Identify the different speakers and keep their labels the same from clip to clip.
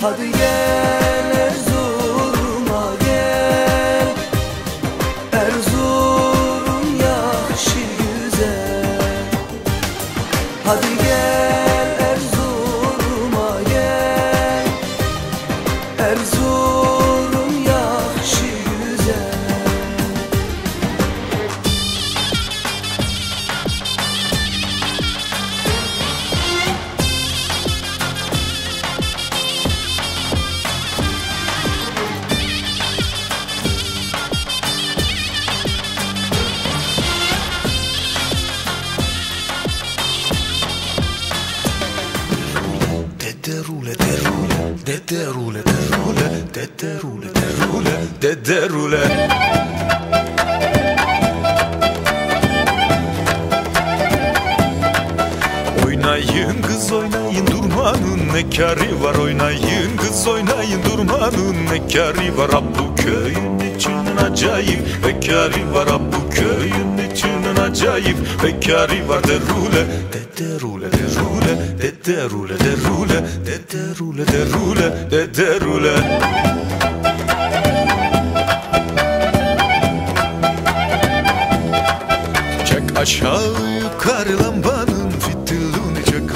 Speaker 1: Hadi gel
Speaker 2: durmanın ne kârı var Oynayın kız oynayın durmanın ne kârı var. Ha bu köyün içinin acayip bekarı var Ha bu köyün içinin acayip bekarı var. Derule, dederule derule, dederule derule, dederule derule, dederule Çek aşağı yukarı Çek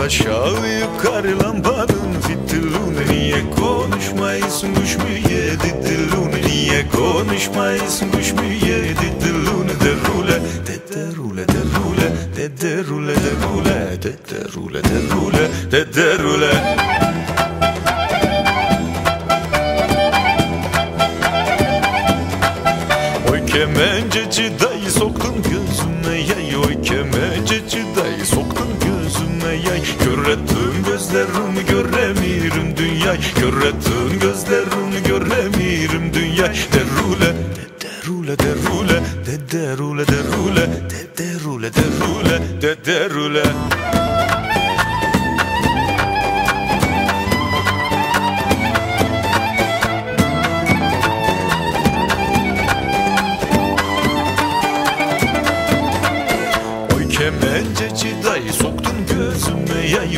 Speaker 2: aşağı yukarı lambanın fitilini Niye konuşmayısın kuş mu yedi dilini Niye konuşmayısın kuş mu yedi dilini Derule, dederule, derule, dederule, derule, dederule, derule, dederule Oy kemenceci dayı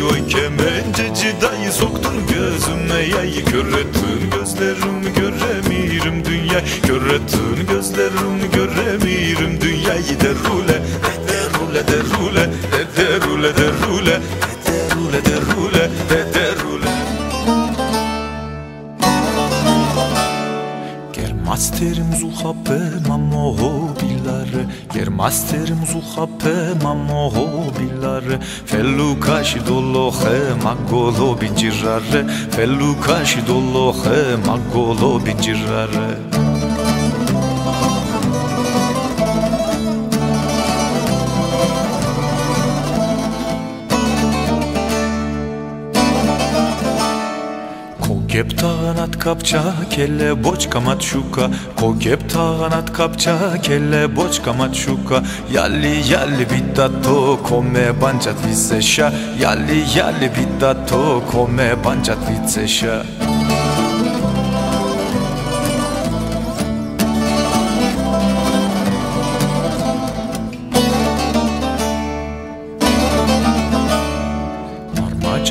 Speaker 2: Oy kemenceci dayı soktun gözüme yay Kör ettin gözlerimi göremirim dünyayı. Kör ettin gözlerimi göremirim dünyayı. Derule, Germasterim zuhape mamoho bilare Germasterim zuhape mamoho bilare Felukashi dolohe magolo bincirare Felukashi dolohe magolo bincirare Tağanat kapça kelle boçka matşuka Kogep tağanat kapça kelle boçka matşuka Yalli yalli bidato kome bancat viseşa Yalli yalli bidato kome bancat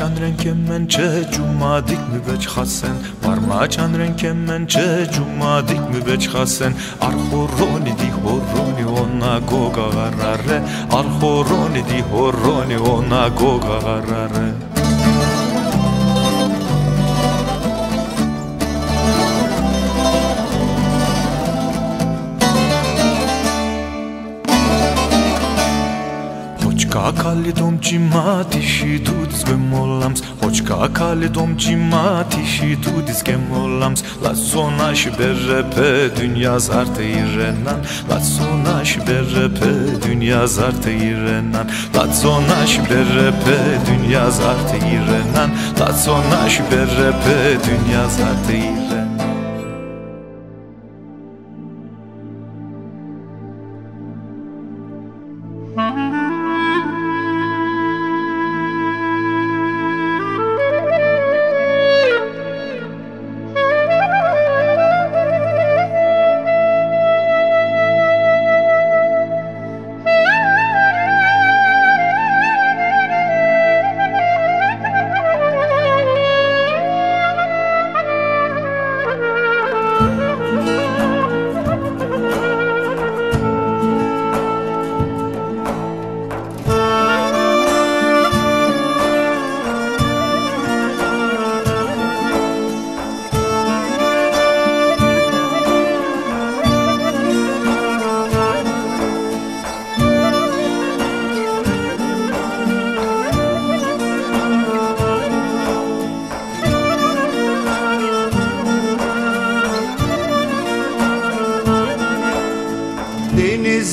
Speaker 2: Parmaçanrenk emmen çe cumadik mi veç hasen Parmaçanrenk emmen çe cumadik mi veç hasen Arhoroni di horoni ona goga garare Arhoroni di horoni ona goga garare Hoçka kali domcima tişi tudis gemolams Hoçka kali domcima tişi tudis gemolams La zona și berrepe dünya zarte irenan. La zona și berrepe dünya zarte irenan. La zona și berrepe dünya zarte irenan. La zona și berrepe dünya zarte irenan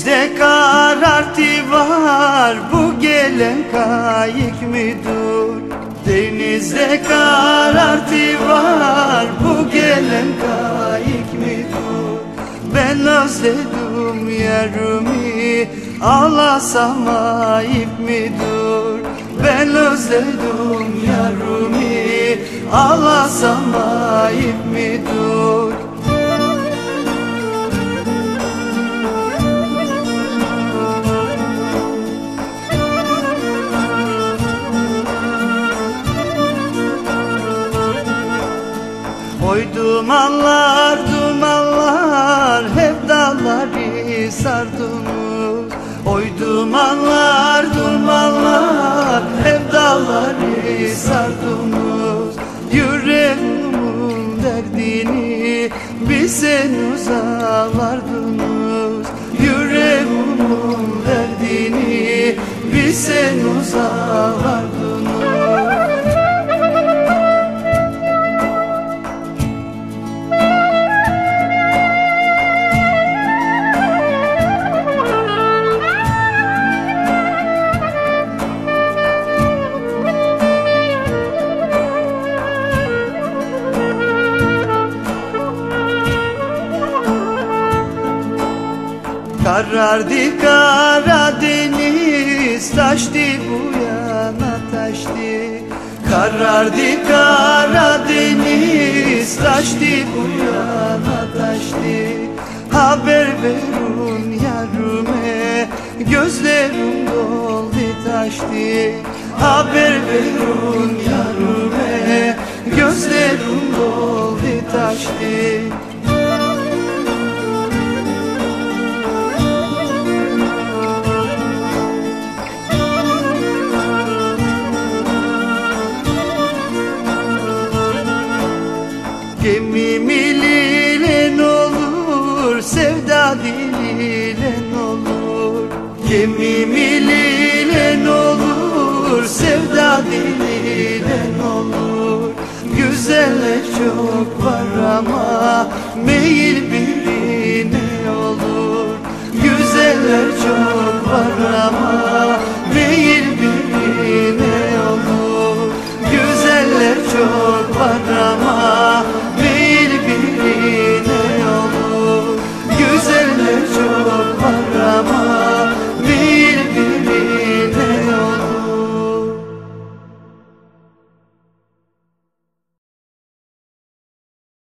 Speaker 1: Denizde karartı var. Bu gelen kayık müdür? Denizde karartı var. Bu gelen kayık müdür? Ben özledim yarımı Ağlasam ayıp müdür? Ben özledim yarımı Ağlasam ayıp müdür? Oy dumanlar dumanlar hep dalları sardınız Oy dumanlar dumanlar hep dalları sardınız Yüreğimin derdini bir sen Karardı Karadeniz taştı bu yana taştı. Karardı Karadeniz taştı bu yana taştı. Haber verun yarıme gözlerim doldu taştı. Haber verun yarıme gözlerim doldu taştı dilinden olur. Güzelle çok var ama meyil birine olur. Güzelle çok var ama meyil birine olur. Güzelle çok var